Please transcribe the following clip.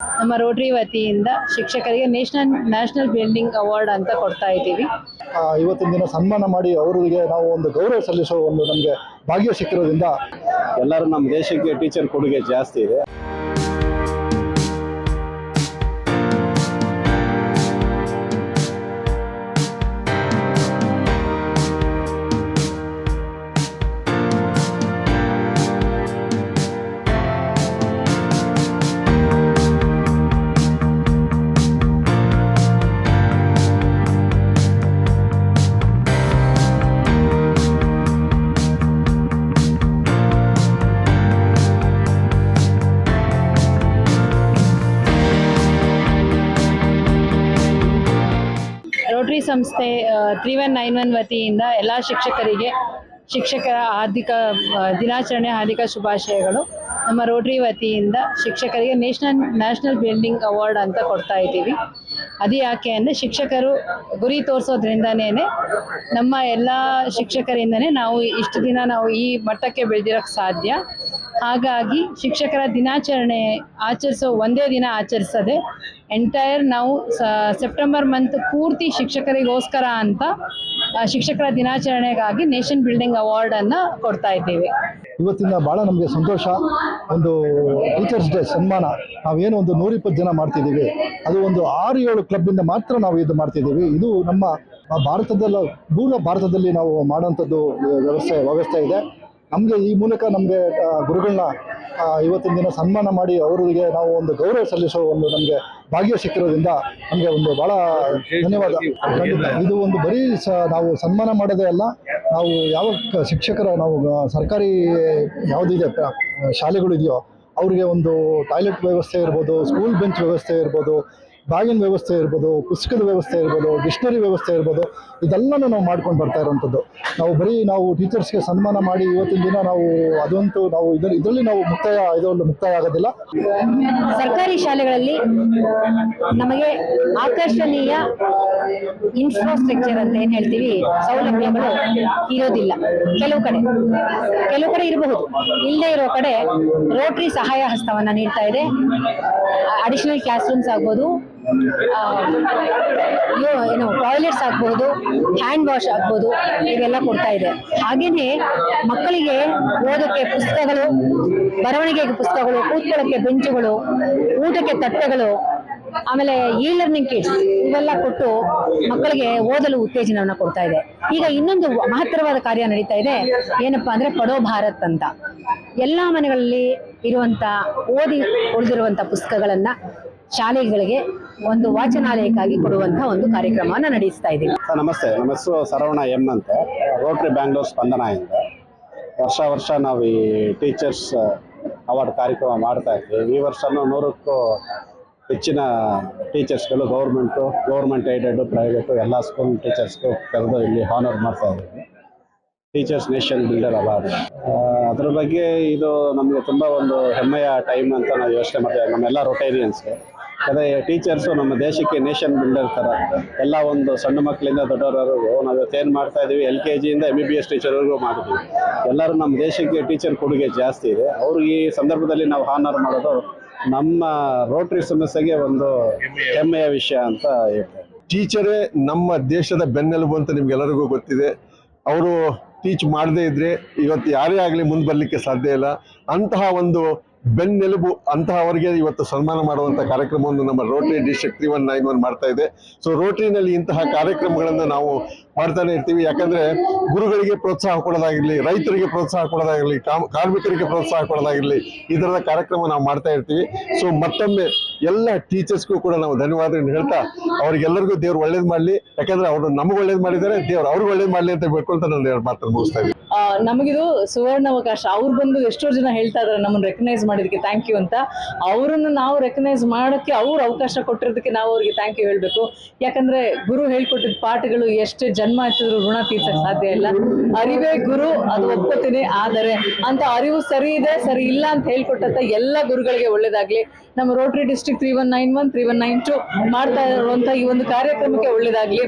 ನಮ್ಮ ರೋಟರಿ ವತಿಯಿಂದ ಶಿಕ್ಷಕರಿಗೆ ನ್ಯಾಷನಲ್ ನ್ಯಾಷನಲ್ ಬಿಲ್ಡಿಂಗ್ ಅವಾರ್ಡ್ ಅಂತ ಕೊಡ್ತಾ ಇದ್ದೀವಿ. ಆ, ಇವತ್ತಿನ ದಿನ ಸನ್ಮಾನ ಮಾಡಿ ಅವರಿಗೆ ನಾವು ಒಂದು ಗೌರವ ಸಲ್ಲಿಸೋ ಒಂದು ನಮಗೆ ಭಾಗ್ಯ ಸಿಕ್ಕಿರೋದ್ರಿಂದ ಎಲ್ಲರೂ ನಮ್ಮ ದೇಶಕ್ಕೆ ಟೀಚರ್ ಕೊಡುಗೆ ಜಾಸ್ತಿ ಇದೆ. ಸಂಸ್ಥೆ ತ್ರೀ ಒನ್ ನೈನ್ ಒನ್ ವತಿಯಿಂದ ಎಲ್ಲ ಶಿಕ್ಷಕರಿಗೆ ಶಿಕ್ಷಕರ ಹಾರ್ದಿಕ ದಿನಾಚರಣೆ, ಹಾರ್ದಿಕ ಶುಭಾಶಯಗಳು. ನಮ್ಮ ರೋಟ್ರಿ ವತಿಯಿಂದ ಶಿಕ್ಷಕರಿಗೆ ನ್ಯಾಷನಲ್ ನ್ಯಾಷನಲ್ ಬಿಲ್ಡಿಂಗ್ ಅವಾರ್ಡ್ ಅಂತ ಕೊಡ್ತಾ ಇದ್ದೀವಿ. ಅದು ಯಾಕೆ ಅಂದರೆ ಶಿಕ್ಷಕರು ಗುರಿ ತೋರಿಸೋದ್ರಿಂದನೇ ನಮ್ಮ ಎಲ್ಲ ಶಿಕ್ಷಕರಿಂದನೇ ನಾವು ಇಷ್ಟು ದಿನ ನಾವು ಈ ಮಟ್ಟಕ್ಕೆ ಬೆಳೆದಿರೋಕ್ಕೆ ಸಾಧ್ಯ. ಹಾಗಾಗಿ ಶಿಕ್ಷಕರ ದಿನಾಚರಣೆ ಆಚರಿಸೋ ಒಂದೇ ದಿನ ಆಚರಿಸದೆ ಎಂಟೈರ್ ನಾವು ಸೆಪ್ಟೆಂಬರ್ ಮಂತ್ ಪೂರ್ತಿ ಶಿಕ್ಷಕರಿಗೋಸ್ಕರ ಅಂತ ಶಿಕ್ಷಕರ ದಿನಾಚರಣೆಗಾಗಿ ನೇಷನ್ ಬಿಲ್ಡಿಂಗ್ ಅವಾರ್ಡನ್ನು ಕೊಡ್ತಾ ಇದ್ದೀವಿ. ಇವತ್ತಿಂದ ಭಾಳ ನಮಗೆ ಸಂತೋಷ. ಒಂದು ಟೀಚರ್ಸ್ ಡೇ ಸನ್ಮಾನ. ನಾವೇನು ಒಂದು ನೂರಿಪ್ಪತ್ತು ಜನ ಮಾಡ್ತಿದ್ದೀವಿ. ಅದು ಒಂದು ಆರು ಏಳು ಕ್ಲಬ್ಬಿಂದ ಮಾತ್ರ ನಾವು ಇದು ಮಾಡ್ತಿದ್ದೀವಿ. ಇದು ನಮ್ಮ ಭಾರತದಲ್ಲ ಪೂರ್ಣ ಭಾರತದಲ್ಲಿ ನಾವು ಮಾಡುವಂಥದ್ದು ವ್ಯವಸ್ಥೆ ವ್ಯವಸ್ಥೆ ಇದೆ. ನಮಗೆ ಈ ಮೂಲಕ ನಮಗೆ ಗುರುಗಳನ್ನ ಇವತ್ತಿನ ದಿನ ಸನ್ಮಾನ ಮಾಡಿ ಅವರಿಗೆ ನಾವು ಒಂದು ಗೌರವ ಸಲ್ಲಿಸೋ ಒಂದು ನಮಗೆ ಭಾಗ್ಯ ಸಿಕ್ಕಿರೋದ್ರಿಂದ ನಮಗೆ ಒಂದು ಭಾಳ ಧನ್ಯವಾದ. ಇದು ಒಂದು ಬರೀ ಸ, ನಾವು ಸನ್ಮಾನ ಮಾಡೋದೇ ಅಲ್ಲ, ನಾವು ಯಾವ ಶಿಕ್ಷಕರ, ನಾವು ಸರ್ಕಾರಿ ಯಾವುದಿದೆ ಪ್ರ- ಶಾಲೆಗಳು ಇದೆಯೋ, ಅವರಿಗೆ ಒಂದು ಟಾಯ್ಲೆಟ್ ವ್ಯವಸ್ಥೆ ಇರ್ಬೋದು, ಸ್ಕೂಲ್ ಬೆಂಚ್ ವ್ಯವಸ್ಥೆ ಇರ್ಬೋದು ಬ್ಯಾಗಿನ ವ್ಯವಸ್ಥೆ ಇರ್ಬೋದು, ಪುಸ್ತಕದ ವ್ಯವಸ್ಥೆ ಇರ್ಬೋದು ಡಿಕ್ಷನರಿ ವ್ಯವಸ್ಥೆ ಇರ್ಬೋದು, ಇದೆಲ್ಲನೂ ನಾವು ಮಾಡ್ಕೊಂಡು ಬರ್ತಾ ಇರೋವಂಥದ್ದು ನಾವು ಬರೀ ನಾವು ಟೀಚರ್ಸ್ಗೆ ಸನ್ಮಾನ ಮಾಡಿ ಇವತ್ತಿನ ದಿನ ನಾವು ಅದಂತೂ ನಾವು ಇದರ ಇದರಲ್ಲಿ ನಾವು ಮುಕ್ತಾಯ ಇದರಲ್ಲಿ ಮುಕ್ತಾಯ ಆಗೋದಿಲ್ಲ. ಸರ್ಕಾರಿ ಶಾಲೆಗಳಲ್ಲಿ ನಮಗೆ ಆಕರ್ಷಣೀಯ ಇನ್ಫ್ರಾಸ್ಟ್ರಕ್ಚರ್ ಅಂತ ಏನು ಹೇಳ್ತೀವಿ? ಸೌಲಭ್ಯಗಳು ಇರೋದಿಲ್ಲ. ಕೆಲವು ಕಡೆ ಕೆಲವು ಕಡೆ ಇರಬಹುದು. ಇಲ್ಲದೆ ಇರೋ ಕಡೆ ರೋಟರಿ ಸಹಾಯ ಹಸ್ತವನ್ನ ನೀಡ್ತಾ ಇದೆ. ಅಡಿಷನಲ್ ಕ್ಲಾಸ್ ರೂಮ್ಸ್ ಆಗ್ಬೋದು. ಏನು ಟಾಯ್ಲೆಟ್ಸ್ ಆಗ್ಬೋದು ಹ್ಯಾಂಡ್ ವಾಶ್ ಆಗ್ಬೋದು, ಇವೆಲ್ಲ ಕೊಡ್ತಾ ಇದೆ. ಹಾಗೇನೆ ಮಕ್ಕಳಿಗೆ ಓದಕ್ಕೆ ಪುಸ್ತಕಗಳು, ಬರವಣಿಗೆಗೆ ಪುಸ್ತಕಗಳು, ಕೂತ್ಕೊಳ್ಳೋಕ್ಕೆ ಬೆಂಚುಗಳು, ಊಟಕ್ಕೆ ತಟ್ಟೆಗಳು, ಆಮೇಲೆ ಇ ಲರ್ನಿಂಗ್ ಕಿಟ್ಸ್ ಇವೆಲ್ಲ ಕೊಟ್ಟು ಮಕ್ಕಳಿಗೆ ಓದಲು ಉತ್ತೇಜನವನ್ನು ಕೊಡ್ತಾ ಇದೆ. ಈಗ ಇನ್ನೊಂದು ಮಹತ್ತರವಾದ ಕಾರ್ಯ ನಡೀತಾ ಇದೆ. ಏನಪ್ಪಾ ಅಂದ್ರೆ ಪಡೋ ಭಾರತ್ ಅಂತ. ಎಲ್ಲಾ ಮನೆಗಳಲ್ಲಿ ಇರುವಂತ, ಓದಿ ಉಳಿದಿರುವಂತ ಪುಸ್ತಕಗಳನ್ನ ಶಾಲೆಗಳಿಗೆ ಒಂದು ವಾಚನಾಲಯಕ್ಕಾಗಿ ಕೊಡುವಂತಹ ಒಂದು ಕಾರ್ಯಕ್ರಮವನ್ನು ನಡೆಸ್ತಾ ಇದ್ದೀವಿ. ನಮಸ್ತೆ. ನಮ್ಮ ಹೆಸರು ಸರವಣ ಎಂ ಅಂತ. ರೋಟ್ರಿ ಬ್ಯಾಂಗ್ಳೂರ್ ಸ್ಪಂದನ ಇಂದ. ವರ್ಷ ವರ್ಷ ನಾವು ಈ ಟೀಚರ್ಸ್ ಅವಾರ್ಡ್ ಕಾರ್ಯಕ್ರಮ ಮಾಡ್ತಾ ಇದ್ದೀವಿ. ಈ ವರ್ಷನೂ ನೂರಕ್ಕೂ ಹೆಚ್ಚಿನ ಟೀಚರ್ಸ್ಗಳು ಗೌರ್ಮೆಂಟು ಗೌರ್ಮೆಂಟ್ ಏಡೆಡ್ ಪ್ರೈವೇಟು ಎಲ್ಲ ಸ್ಕೂಲ್ ಟೀಚರ್ಸ್ಗೂ ಕರೆದು ಇಲ್ಲಿ ಹಾನರ್ ಮಾಡ್ತಾ ಇದ್ದೀವಿ. ಟೀಚರ್ಸ್ ನೇಷನ್ ಬಿಲ್ಡರ್ ಅವಾರ್ಡ್ ಅದ್ರ ಬಗ್ಗೆ ಇದು ನಮಗೆ ತುಂಬ ಒಂದು ಹೆಮ್ಮೆಯ ಟೈಮ್ ಅಂತ ನಾವು ಯೋಚನೆ ಮಾಡ್ತೇವೆ ನಮ್ಮೆಲ್ಲ ರೊಟೇರಿಯನ್ಸ್ಗೆ ಅದೇ ಟೀಚರ್ಸು ನಮ್ಮ ದೇಶಕ್ಕೆ ನೇಷನ್ ಬಿಲ್ಡರ್ ಥರ ಎಲ್ಲ ಒಂದು ಸಣ್ಣ ಮಕ್ಕಳಿಂದ ದೊಡ್ಡವರವರೆಗೂ ನಾವು ಇವತ್ತೇನು ಮಾಡ್ತಾ ಇದ್ದೀವಿ ಎಲ್ ಕೆ ಜಿಯಿಂದ ಎಂ ಬಿ ಬಿ ಎಸ್ ಟೀಚರ್ವರೆಗೂ ಮಾಡಿದ್ವಿ ಎಲ್ಲರೂ ನಮ್ಮ ದೇಶಕ್ಕೆ ಟೀಚರ್ ಕೊಡುಗೆ ಜಾಸ್ತಿ ಇದೆ. ಅವ್ರಿಗೆ ಈ ಸಂದರ್ಭದಲ್ಲಿ ನಾವು ಹಾನರ್ ಮಾಡೋದು ನಮ್ಮ ರೋಟ್ರಿ ಸಮಸ್ಯೆಗೆ ಒಂದು ಹೆಮ್ಮೆಯ ವಿಷಯ ಅಂತ ಹೇಳ್ತೇವೆ ಟೀಚರೇ ನಮ್ಮ ದೇಶದ ಬೆನ್ನೆಲುಬು ಅಂತ ನಿಮ್ಗೆಲ್ಲರಿಗೂ ಗೊತ್ತಿದೆ. ಅವರು ಟೀಚ್ ಮಾಡದೇ ಇದ್ರೆ ಇವತ್ತು ಯಾರೇ ಆಗಲಿ ಮುಂದೆ ಬರಲಿಕ್ಕೆ ಸಾಧ್ಯ ಇಲ್ಲ. ಅಂತಹ ಒಂದು ಬೆನ್ನೆಲುಬು ಅಂತಹವರಿಗೆ ಇವತ್ತು ಸನ್ಮಾನ ಮಾಡುವಂತಹ ಕಾರ್ಯಕ್ರಮವನ್ನು ನಮ್ಮ Rotary district three one nine one ಮಾಡ್ತಾ ಇದೆ. ಸೊ ರೋಟರಿನಲ್ಲಿ ಇಂತಹ ಕಾರ್ಯಕ್ರಮಗಳನ್ನು ನಾವು ಮಾಡ್ತಾನೆ ಇರ್ತೀವಿ. ಯಾಕಂದ್ರೆ ಗುರುಗಳಿಗೆ ಪ್ರೋತ್ಸಾಹ ಕೊಡೋದಾಗಿರ್ಲಿ, ರೈತರಿಗೆ ಪ್ರೋತ್ಸಾಹ ಕೊಡೋದಾಗಿರ್ಲಿ ಕಾರ್ಮಿಕರಿಗೆ ಪ್ರೋತ್ಸಾಹ ಕೊಡೋದಾಗಿರ್ಲಿ, ಈ ತರದ ಕಾರ್ಯಕ್ರಮ ನಾವು ಮಾಡ್ತಾ ಇರ್ತೀವಿ. ಸೊ ಮತ್ತೊಮ್ಮೆ ಎಲ್ಲ ಟೀಚರ್ಸ್ಗೂ ಕೂಡ ನಾವು ಧನ್ಯವಾದ ಹೇಳ್ತಾ, ಅವ್ರಿಗೆಲ್ಲರಿಗೂ ದೇವ್ರು ಒಳ್ಳೇದ್ ಮಾಡಲಿ. ಯಾಕಂದ್ರೆ ಅವರು ನಮಗೆ ಒಳ್ಳೇದು ಮಾಡಿದ್ದಾರೆ, ದೇವ್ರು ಅವ್ರಿಗೆ ಒಳ್ಳೇದು ಮಾಡಲಿ ಅಂತ ಬೇಡ್ಕೊಂತ ನಾನು ಮಾತನ್ನು ಮುಗಿಸ್ತಾ ಇದ್ದೀನಿ. ನಮಗಿದು ಸುವರ್ಣ ಅವಕಾಶ. ಅವ್ರು ಬಂದು ಎಷ್ಟೋ ಜನ ಹೇಳ್ತಾ ಇದಾರೆ, ನಮ್ಮನ್ನು ರೆಕಗ್ನೈಸ್ ಮಾಡಿದಕ್ಕೆ ಥ್ಯಾಂಕ್ ಯು ಅಂತ. ಅವರನ್ನು ನಾವು ರೆಕಗ್ನೈಸ್ ಮಾಡೋಕ್ಕೆ ಅವ್ರು ಅವಕಾಶ ಕೊಟ್ಟಿರೋದಕ್ಕೆ ನಾವು ಅವ್ರಿಗೆ ಥ್ಯಾಂಕ್ ಯು ಹೇಳಬೇಕು. ಯಾಕಂದ್ರೆ ಗುರು ಹೇಳ್ಕೊಟ್ಟಿದ್ದ ಪಾಠಗಳು ಎಷ್ಟು ಜನ್ಮ ಎತ್ತಿದ್ರು ಋಣ ತೀರ್ಸಕ್ ಸಾಧ್ಯ ಇಲ್ಲ. ಅರಿವೇ ಗುರು, ಅದು ಒಪ್ಕೋತೀನಿ, ಆದರೆ ಅಂತ ಅರಿವು ಸರಿ ಇದೆ, ಸರಿ ಇಲ್ಲ ಅಂತ ಹೇಳ್ಕೊಟ್ಟಂತ ಎಲ್ಲ ಗುರುಗಳಿಗೆ ಒಳ್ಳೇದಾಗ್ಲಿ. ನಮ್ಮ Rotary district three one nine one three one nine two ಮಾಡ್ತಾ ಇರುವಂತ ಈ ಒಂದು ಕಾರ್ಯಕ್ರಮಕ್ಕೆ ಒಳ್ಳೇದಾಗ್ಲಿ.